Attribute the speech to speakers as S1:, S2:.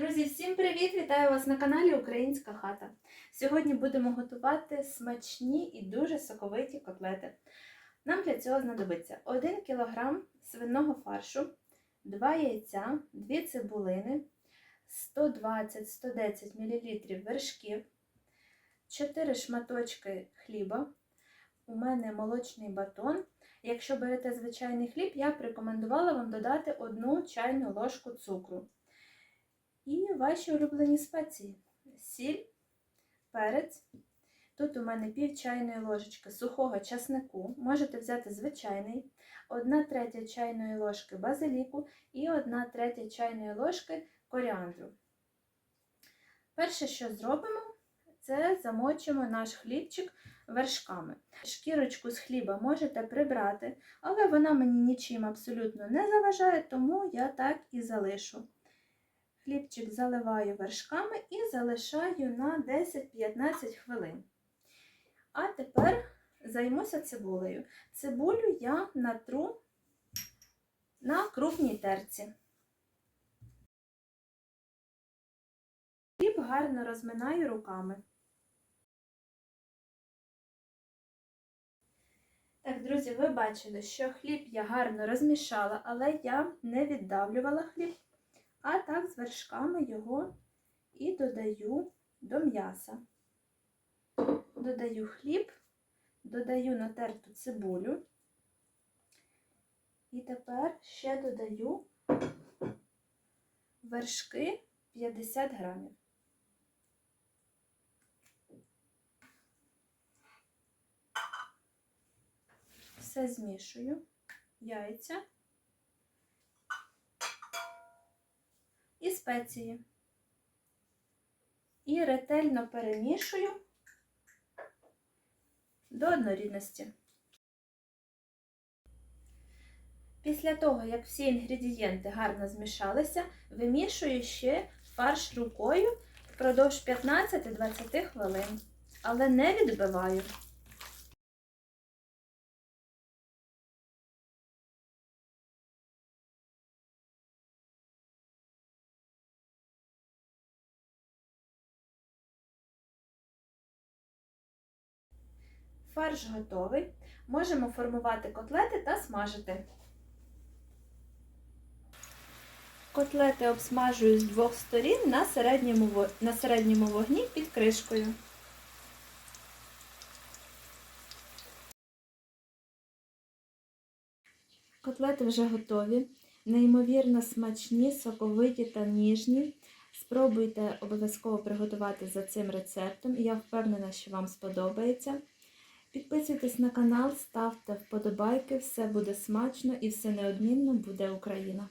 S1: Друзі, всім привіт! Вітаю вас на каналі Українська хата. Сьогодні будемо готувати смачні і дуже соковиті котлети. Нам для цього знадобиться 1 кг свиного фаршу, 2 яйця, 2 цибулини, 120-110 мл вершків, 4 шматочки хліба. У мене молочний батон. Якщо берете звичайний хліб, я б рекомендувала вам додати 1 чайну ложку цукру. Ваші улюблені спеції. Сіль, перець. Тут у мене пів чайної ложечки сухого часнику. Можете взяти звичайний, 1 третя чайної ложки базиліку і 1 третя чайної ложки коріандру. Перше, що зробимо, це замочимо наш хлібчик вершками. Шкірочку з хліба можете прибрати, але вона мені нічим абсолютно не заважає, тому я так і залишу. Хлібчик заливаю вершками і залишаю на 10-15 хвилин. А тепер займуся цибулею. Цибулю я натру на крупній терці. Хліб гарно розминаю руками. Так, друзі, ви бачили, що хліб я гарно розмішала, але я не віддавлювала хліб. А так з вершками його і додаю до м'яса. Додаю хліб, додаю натерту цибулю. І тепер ще додаю вершки 50 грамів. Все змішую, яйця. І спеції. І ретельно перемішую до однорідності. Після того, як всі інгредієнти гарно змішалися, вимішую ще фарш рукою впродовж 15-20 хвилин, але не відбиваю. Фарш готовий. Можемо формувати котлети та смажити. Котлети обсмажую з двох сторін на середньому, на середньому вогні під кришкою. Котлети вже готові. Неймовірно смачні, соковиті та ніжні. Спробуйте обов'язково приготувати за цим рецептом, я впевнена, що вам сподобається. Підписуйтесь на канал, ставте вподобайки, все буде смачно і все неодмінно буде Україна!